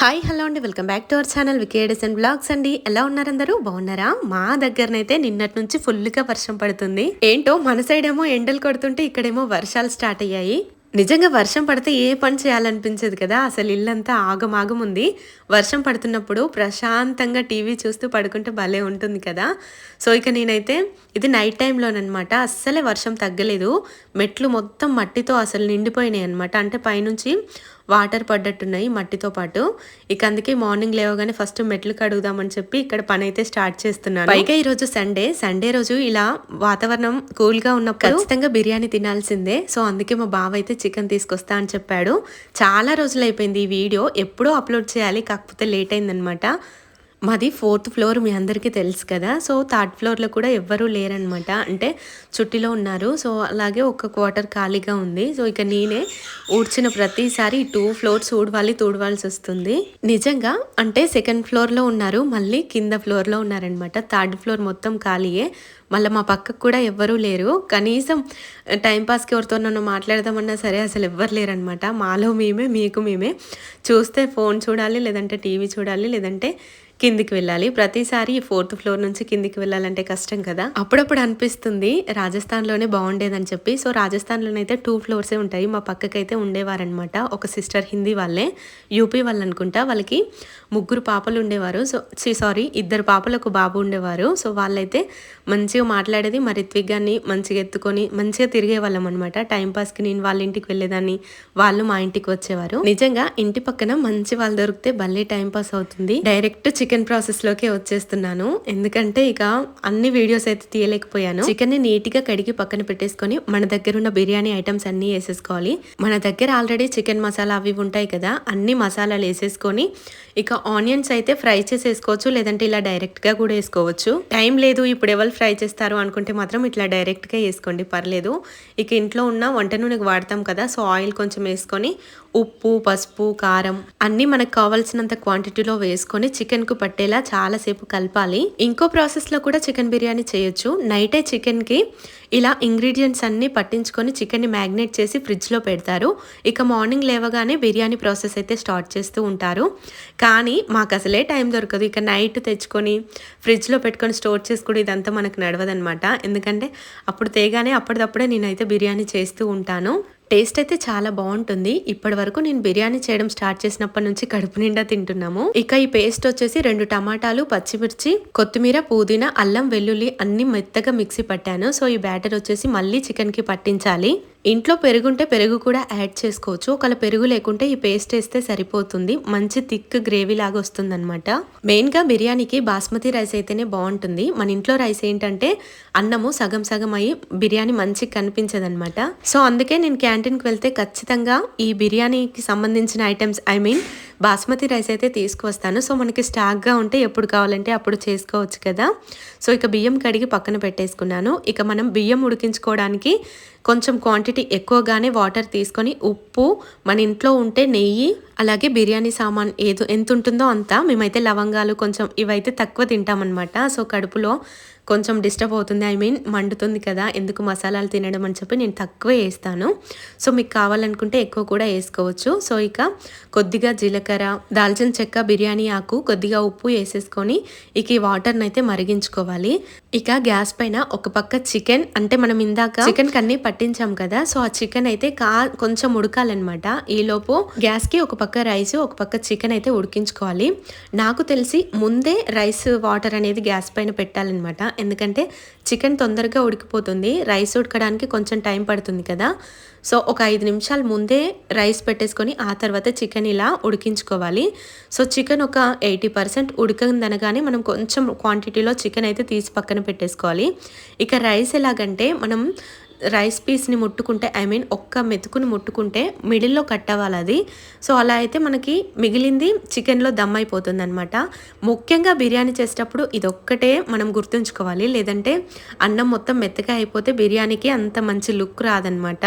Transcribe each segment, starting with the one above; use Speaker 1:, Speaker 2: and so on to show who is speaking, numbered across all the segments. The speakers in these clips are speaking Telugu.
Speaker 1: హాయ్ హలో అండి. Welcome back to our channel వికేడెస్ and blogs అండి. ఎలా ఉన్నారు అందరూ బాగున్నారా? మా దగ్గరనైతే నిన్నటి నుంచి ఫుల్గా వర్షం పడుతుంది. ఏంటో మన సైడ్ ఏమో ఎండలు కొడుతుంటే ఇక్కడేమో వర్షాలు స్టార్ట్ అయ్యాయి. నిజంగా వర్షం పడితే ఏ పని చేయాలనిపించదు కదా? అసలు ఇల్లంతా ఆగమాగం ఉంది. వర్షం పడుతున్నప్పుడు ప్రశాంతంగా టీవీ చూస్తూ పడుకుంటే భలే ఉంటుంది కదా? సో ఇక నేనైతే ఇది నైట్ టైంలోనమాట అస్సలే వర్షం తగ్గలేదు. మెట్లు మొత్తం మట్టితో అసలు నిండిపోయినాయి అనమాట అంటే పైనుంచి వాటర్ పడ్డట్టున్నాయి మట్టితో పాటు. ఇక అందుకే మార్నింగ్ లేవగానే ఫస్ట్ మెట్లు కడుగుదామని చెప్పి ఇక్కడ పని అయితే స్టార్ట్ చేస్తున్నాను. పైగా ఈ రోజు సండే. సండే రోజు ఇలా వాతావరణం కూల్గా ఉన్నప్పుడు ఖచ్చితంగా బిర్యానీ తినాల్సిందే. సో అందుకే మా బావ అయితే చికెన్ తీసుకొస్తా అని చెప్పాడు. చాలా రోజులు అయిపోయింది ఈ వీడియో. ఎప్పుడో అప్లోడ్ చేయాలి కాకపోతే లేట్ అయిందనమాట మాది ఫోర్త్ ఫ్లోర్ మీ అందరికీ తెలుసు కదా. సో థర్డ్ ఫ్లోర్లో కూడా ఎవ్వరూ లేరనమాట అంటే చుట్టిలో ఉన్నారు. సో అలాగే ఒక క్వార్టర్ ఖాళీగా ఉంది. సో ఇక నేనే ఊడ్చిన ప్రతిసారి టూ ఫ్లోర్స్ ఊడవాలి తూడవాల్సి వస్తుంది. నిజంగా అంటే సెకండ్ ఫ్లోర్లో ఉన్నారు మళ్ళీ కింద ఫ్లోర్లో ఉన్నారనమాట థర్డ్ ఫ్లోర్ మొత్తం ఖాళీయే. మళ్ళీ మా పక్కకు కూడా ఎవ్వరూ లేరు. కనీసం టైంపాస్కి ఎవరితో నన్ను మాట్లాడదామన్నా సరే అసలు ఎవ్వరు లేరనమాట మాలో మేమే మీకు మేమే. చూస్తే ఫోన్ చూడాలి లేదంటే టీవీ చూడాలి లేదంటే కిందికి వెళ్ళాలి. ప్రతిసారి ఫోర్త్ ఫ్లోర్ నుంచి కిందికి వెళ్ళాలంటే కష్టం కదా. అప్పుడప్పుడు అనిపిస్తుంది రాజస్థాన్లోనే బాగుండేదని చెప్పి. సో రాజస్థాన్లోనైతే టూ ఫ్లోర్సే ఉంటాయి. మా పక్కకైతే ఉండేవారనమాట ఒక సిస్టర్ హిందీ వాళ్ళే. యూపీ వాళ్ళు అనుకుంటా. వాళ్ళకి ముగ్గురు పాపలు ఉండేవారు. సో సారీ ఇద్దరు పాపలు ఒక బాబు ఉండేవారు. సో వాళ్ళైతే మంచిగా మాట్లాడేది మరి త్విగ్గాన్ని మంచిగా ఎత్తుకొని మంచిగా తిరిగే వాళ్ళం అనమాట టైంపాస్కి నేను వాళ్ళ ఇంటికి వెళ్ళేదాన్ని. వాళ్ళు మా ఇంటికి వచ్చేవారు. నిజంగా ఇంటి పక్కన మంచి వాళ్ళు దొరికితే భలే టైంపాస్ అవుతుంది. డైరెక్ట్ చికెన్ ప్రాసెస్లోకి వచ్చేస్తున్నాను. ఎందుకంటే ఇక అన్ని వీడియోస్ అయితే తీయలేకపోయాను. చికెన్ని నీట్గా కడిగి పక్కన పెట్టేసుకొని మన దగ్గర ఉన్న బిర్యానీ ఐటమ్స్ అన్నీ వేసేసుకోవాలి. మన దగ్గర ఆల్రెడీ చికెన్ మసాలా అవి ఉంటాయి కదా అన్ని మసాలాలు వేసేసుకొని ఇక ఆనియన్స్ అయితే ఫ్రై చేసేసుకోవచ్చు లేదంటే ఇలా డైరెక్ట్గా కూడా వేసుకోవచ్చు. టైం లేదు ఇప్పుడు ఎవరు ఫ్రై చేస్తారు అనుకుంటే మాత్రం ఇట్లా డైరెక్ట్గా వేసుకోండి పర్లేదు. ఇక ఇంట్లో ఉన్న వంట నూనె వాడతాం కదా సో ఆయిల్ కొంచెం వేసుకొని ఉప్పు పసుపు కారం అన్నీ మనకు కావాల్సినంత క్వాంటిటీలో వేసుకొని చికెన్కు పట్టేలా చాలాసేపు కలపాలి. ఇంకో ప్రాసెస్లో కూడా చికెన్ బిర్యానీ చేయొచ్చు. నైటే చికెన్కి ఇలా ఇంగ్రీడియంట్స్ అన్నీ పట్టించుకొని చికెన్ని మ్యాగ్నేట్ చేసి ఫ్రిడ్జ్లో పెడతారు. ఇక మార్నింగ్ లేవగానే బిర్యానీ ప్రాసెస్ అయితే స్టార్ట్ చేస్తూ ఉంటారు. కానీ మాకు అసలే టైం దొరకదు. ఇక నైట్ తెచ్చుకొని ఫ్రిడ్జ్లో పెట్టుకొని స్టోర్ చేసుకుని ఇదంతా మనకు నడవదనమాట. ఎందుకంటే అప్పుడు తేగానే అప్పటిదప్పుడే నేనైతే బిర్యానీ చేస్తూ ఉంటాను. టేస్ట్ అయితే చాలా బాగుంటుంది. ఇప్పటి వరకు నేను బిర్యానీ చేయడం స్టార్ట్ చేసినప్పటి నుంచి కడుపు నిండా తింటున్నాము. ఇక ఈ పేస్ట్ వచ్చేసి రెండు టమాటాలు పచ్చిమిర్చి కొత్తిమీర పుదీనా అల్లం వెల్లుల్లి అన్ని మెత్తగా మిక్సీ పట్టాను. సో ఈ బ్యాటర్ వచ్చేసి మళ్ళీ చికెన్కి పట్టించాలి. ఇంట్లో పెరుగుంటే పెరుగు కూడా యాడ్ చేసుకోవచ్చు. ఒకవేళ పెరుగు లేకుంటే ఈ పేస్ట్ వేస్తే సరిపోతుంది. మంచి థిక్ గ్రేవీ లాగా వస్తుంది అనమాట మెయిన్గా బిర్యానీకి బాస్మతి రైస్ అయితేనే బాగుంటుంది. మన ఇంట్లో రైస్ ఏంటంటే అన్నము సగం సగం అయ్యి బిర్యానీ మంచిగా కనిపించదనమాట సో అందుకే నేను క్యాంటీన్కి వెళ్తే ఖచ్చితంగా ఈ బిర్యానీకి సంబంధించిన items I mean basmati rice అయితే తీసుకువస్తాను. సో మనకి స్టాక్గా ఉంటే ఎప్పుడు కావాలంటే అప్పుడు చేసుకోవచ్చు కదా. సో ఇక బియ్యం కడిగి పక్కన పెట్టేసుకున్నాను. ఇక మనం బియ్యం ఉడికించుకోవడానికి కొంచెం క్వాంటిటీ ఎక్కువగానే వాటర్ తీసుకొని ఉప్పు మన ఇంట్లో ఉంటే నెయ్యి అలాగే బిర్యానీ సామాన్ ఏదో ఎంత ఉంటుందో అంతా మేమైతే లవంగాలు కొంచెం ఇవైతే తక్కువ తింటామన్నమాట. సో కడుపులో కొంచెం డిస్టర్బ్ అవుతుంది ఐ మీన్ మండుతుంది కదా ఎందుకు మసాలాలు తినడం అని చెప్పి నేను తక్కువ వేస్తాను. సో మీకు కావాలనుకుంటే ఎక్కువ కూడా వేసుకోవచ్చు. సో ఇక కొద్దిగా జీలకర్ర దాల్చిన చెక్క బిర్యానీ ఆకు కొద్దిగా ఉప్పు వేసేసుకొని ఇక ఈ వాటర్ని అయితే మరిగించుకోవాలి. ఇక గ్యాస్ పైన ఒక పక్క చికెన్ అంటే మనం ఇందాక చికెన్ కన్నీ పట్టించాం కదా సో ఆ చికెన్ అయితే కా కొంచెం ఉడకాలన్నమాట. ఈలోపు గ్యాస్కి ఒక పక్క రైస్ ఒక పక్క చికెన్ అయితే ఉడికించుకోవాలి. నాకు తెలిసి ముందే రైస్ వాటర్ అనేది గ్యాస్ పైన పెట్టాలన్నమాట. ఎందుకంటే చికెన్ తొందరగా ఉడికిపోతుంది. రైస్ ఉడకడానికి కొంచెం టైం పడుతుంది కదా. సో ఒక ఐదు నిమిషాలు ముందే రైస్ పెట్టేసుకొని ఆ తర్వాత చికెన్ ఇలా ఉడికించుకోవాలి. సో చికెన్ ఒక ఎయిటీ పర్సెంట్ ఉడకందనగానే మనం కొంచెం క్వాంటిటీలో చికెన్ అయితే తీసి పక్కన పెట్టేసుకోవాలి. ఇక రైస్ ఎలాగంటే మనం రైస్ పీస్ని ముట్టుకుంటే ఐ మీన్ ఒక్క మెతుకుని ముట్టుకుంటే మిడిల్లో కట్ అవ్వాలి అది సో అలా అయితే మనకి మిగిలింది చికెన్లో దమ్ అయిపోతుంది అనమాట ముఖ్యంగా బిర్యానీ చేసేటప్పుడు ఇదొక్కటే మనం గుర్తుంచుకోవాలి. లేదంటే అన్నం మొత్తం మెత్తగా అయిపోతే బిర్యానీకి అంత మంచి లుక్ రాదనమాట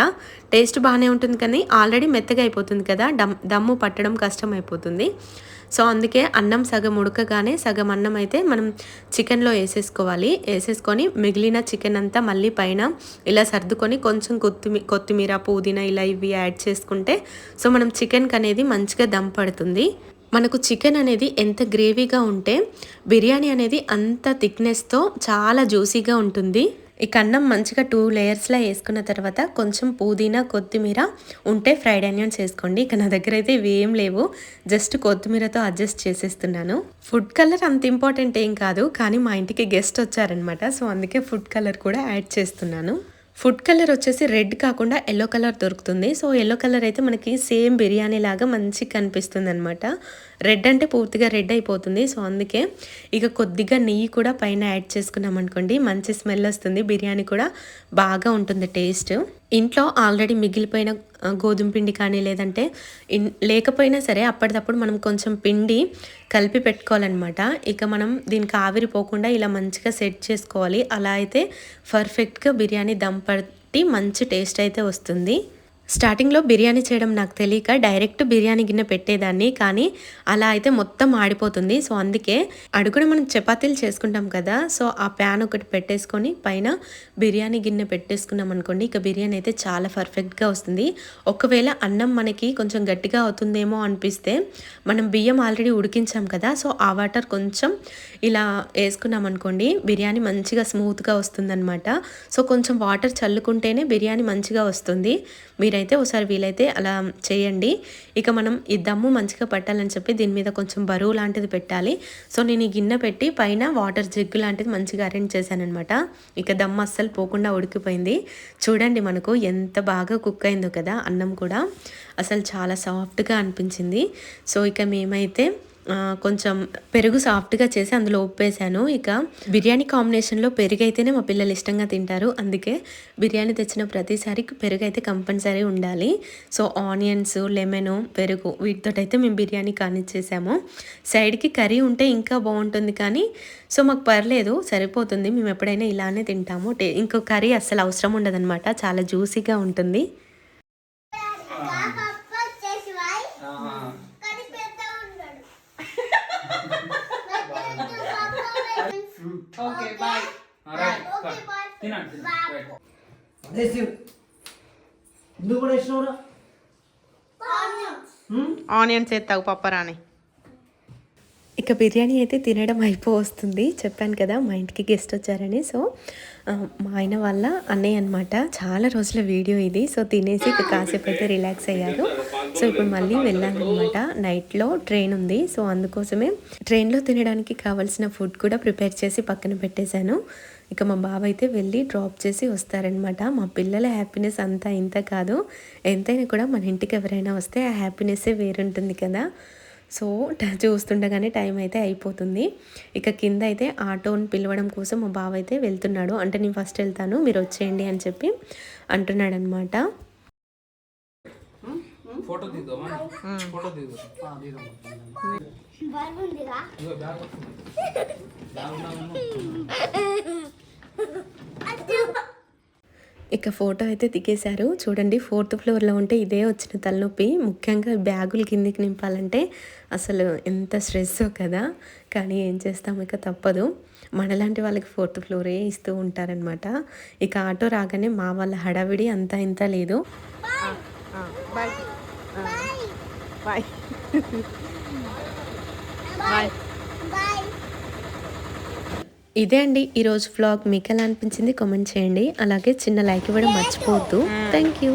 Speaker 1: టేస్ట్ బాగానే ఉంటుంది కానీ ఆల్రెడీ మెత్తగా అయిపోతుంది కదా. దమ్ దమ్ము పట్టడం కష్టం అయిపోతుంది సో అందుకే అన్నం సగం ఉడకగానే సగం అన్నం అయితే మనం చికెన్లో వేసేసుకోవాలి. వేసేసుకొని మిగిలిన చికెన్ అంతా మళ్ళీ పైన ఇలా సర్దుకొని కొంచెం కొత్తిమీ కొత్తిమీర పుదీనా ఇలా ఇవి యాడ్ చేసుకుంటే సో మనం చికెన్కి అనేది మంచిగా దమ్ పడుతుంది. మనకు చికెన్ అనేది ఎంత గ్రేవీగా ఉంటే బిర్యానీ అనేది అంత థిక్నెస్తో చాలా జ్యూసీగా ఉంటుంది. ఇక అన్నం మంచిగా టూ లేయర్స్లో వేసుకున్న తర్వాత కొంచెం పుదీనా కొత్తిమీర ఉంటే ఫ్రైడ్ ఆనియన్స్ వేసుకోండి ఇక నా దగ్గర అయితే ఇవి ఏం లేవు. జస్ట్ కొత్తిమీరతో అడ్జస్ట్ చేసేస్తున్నాను. ఫుడ్ కలర్ అంత ఇంపార్టెంట్ ఏం కాదు కానీ మా ఇంటికి గెస్ట్ వచ్చారనమాట సో అందుకే ఫుడ్ కలర్ కూడా యాడ్ చేస్తున్నాను. ఫుడ్ కలర్ వచ్చేసి రెడ్ కాకుండా ఎల్లో కలర్ దొరుకుతుంది. సో ఎల్లో కలర్ అయితే మనకి సేమ్ బిర్యానీ లాగా మంచిగా కనిపిస్తుంది అనమాట రెడ్ అంటే పూర్తిగా రెడ్ అయిపోతుంది. సో అందుకే ఇక కొద్దిగా నెయ్యి కూడా పైన యాడ్ చేసుకున్నాం అనుకోండి మంచి స్మెల్ వస్తుంది. బిర్యానీ కూడా బాగా ఉంటుంది టేస్ట్. ఇంట్లో ఆల్రెడీ మిగిలిపోయిన గోధుమ పిండి కానీ లేదంటే లేకపోయినా సరే అప్పటిదప్పుడు మనం కొంచెం పిండి కలిపి పెట్టుకోవాలన్నమాట. ఇక మనం దీనికి ఆవిరి పోకుండా ఇలా మంచిగా సెట్ చేసుకోవాలి. అలా అయితే పర్ఫెక్ట్గా బిర్యానీ దమ్ పట్టి మంచి టేస్ట్ అయితే వస్తుంది. స్టార్టింగ్లో బిర్యానీ చేయడం నాకు తెలియక డైరెక్ట్ బిర్యానీ గిన్నె పెట్టేదాన్ని కానీ అలా అయితే మొత్తం ఆడిపోతుంది. సో అందుకే అడుగున మనం చపాతీలు చేసుకుంటాం కదా సో ఆ ప్యాన్ ఒకటి పెట్టేసుకొని పైన బిర్యానీ గిన్నె పెట్టేసుకున్నాం అనుకోండి ఇక బిర్యానీ అయితే చాలా పర్ఫెక్ట్గా వస్తుంది. ఒకవేళ అన్నం మనకి కొంచెం గట్టిగా అవుతుందేమో అనిపిస్తే మనం బియ్యం ఆల్రెడీ ఉడికించాం కదా సో ఆ వాటర్ కొంచెం ఇలా వేసుకున్నాం అనుకోండి బిర్యానీ మంచిగా స్మూత్గా వస్తుందన్నమాట. సో కొంచెం వాటర్ చల్లుకుంటేనే బిర్యానీ మంచిగా వస్తుంది. మీరైతే ఒకసారి వీలైతే అలా చేయండి. ఇక మనం ఈ దమ్ము మంచిగా పట్టాలని చెప్పి దీని మీద కొంచెం బరువు లాంటిది పెట్టాలి. సో నేను ఈ గిన్నె పెట్టి పైన వాటర్ జగ్గు లాంటిది మంచిగా అరేంజ్ చేశానమాట ఇక దమ్ము అస్సలు పోకుండా ఉడికిపోయింది. చూడండి మనకు ఎంత బాగా కుక్ అయిందో కదా అన్నం కూడా. అసలు చాలా సాఫ్ట్గా అనిపించింది. సో ఇక మేమైతే కొంచెం పెరుగు సాఫ్ట్గా చేసి అందులో ఉప్పేసాను. ఇక బిర్యానీ కాంబినేషన్లో పెరుగు అయితేనే మా పిల్లలు ఇష్టంగా తింటారు. అందుకే బిర్యానీ తెచ్చిన ప్రతిసారి పెరుగు అయితే కంపల్సరీ ఉండాలి. సో ఆనియన్స్ లెమన్ పెరుగు వీటితో అయితే మేము బిర్యానీ కానిచ్చేసాము. సైడ్కి కర్రీ ఉంటే ఇంకా బాగుంటుంది కానీ సో మాకు పర్లేదు సరిపోతుంది. మేము ఎప్పుడైనా ఇలానే తింటాము. టే ఇంకో కర్రీ అస్సలు అవసరం ఉండదన్నమాట. చాలా జ్యూసీగా ఉంటుంది.
Speaker 2: ఓకే బాయ్ తినండి
Speaker 3: బాయ్
Speaker 4: అదేసి ఎందుకు కూడా వేసినవురా?
Speaker 1: ఆనియన్స్ ఎత్తావు పప్పరాని ఇక బిర్యానీ అయితే తినడం అయిపోవస్తుంది. చెప్పాను కదా మా ఇంటికి గెస్ట్ వచ్చారని. సో మా ఆయన వాళ్ళ అన్నయ్య అనమాట చాలా రోజుల వీడియో ఇది. సో తినేసి ఇక కాసేపు అయితే రిలాక్స్ అయ్యారు. సో ఇప్పుడు మళ్ళీ వెళ్ళాలన్నమాట. నైట్లో ట్రైన్ ఉంది. సో అందుకోసమే ట్రైన్లో తినడానికి కావాల్సిన ఫుడ్ కూడా ప్రిపేర్ చేసి పక్కన పెట్టేశాను. ఇక మా బాబు అయితే వెళ్ళి డ్రాప్ చేసి వస్తారనమాట మా పిల్లల హ్యాపీనెస్ అంతా ఇంత కాదు. ఎంతైనా కూడా మన ఇంటికి ఎవరైనా వస్తే ఆ హ్యాపీనెస్సే వేరుంటుంది కదా. సో ట- చూస్తుండగానే టైం అయితే అయిపోతుంది. ఇక కింద అయితే ఆటోని పిలవడం కోసం మా బావ అయితే వెళ్తున్నాడు. అంటే నేను ఫస్ట్ వెళ్తాను మీరు వచ్చేయండి అని చెప్పి అంటున్నాడు అనమాట
Speaker 2: ఫోటో బ్యాగ్.
Speaker 1: ఇక ఫోటో అయితే దిగేశారు. చూడండి ఫోర్త్ ఫ్లోర్లో ఉంటే ఇదే వచ్చిన తలనొప్పి. ముఖ్యంగా బ్యాగులు కిందికి నింపాలంటే అసలు ఎంత స్ట్రెస్ కదా. కానీ ఏం చేస్తాం ఇక తప్పదు. మనలాంటి వాళ్ళకి ఫోర్త్ ఫ్లోరే ఇస్తూ ఉంటారనమాట ఇక ఆటో రాగానే మా వాళ్ళ హడావిడి అంతా ఇంత లేదు.
Speaker 3: బాయ్ బాయ్
Speaker 1: ఇదే అండి ఈరోజు వ్లాగ్ మీకు ఎలా అనిపించింది? కామెంట్ చేయండి. అలాగే చిన్న లైక్ ఇవ్వడం మర్చిపోవద్దు. Thank you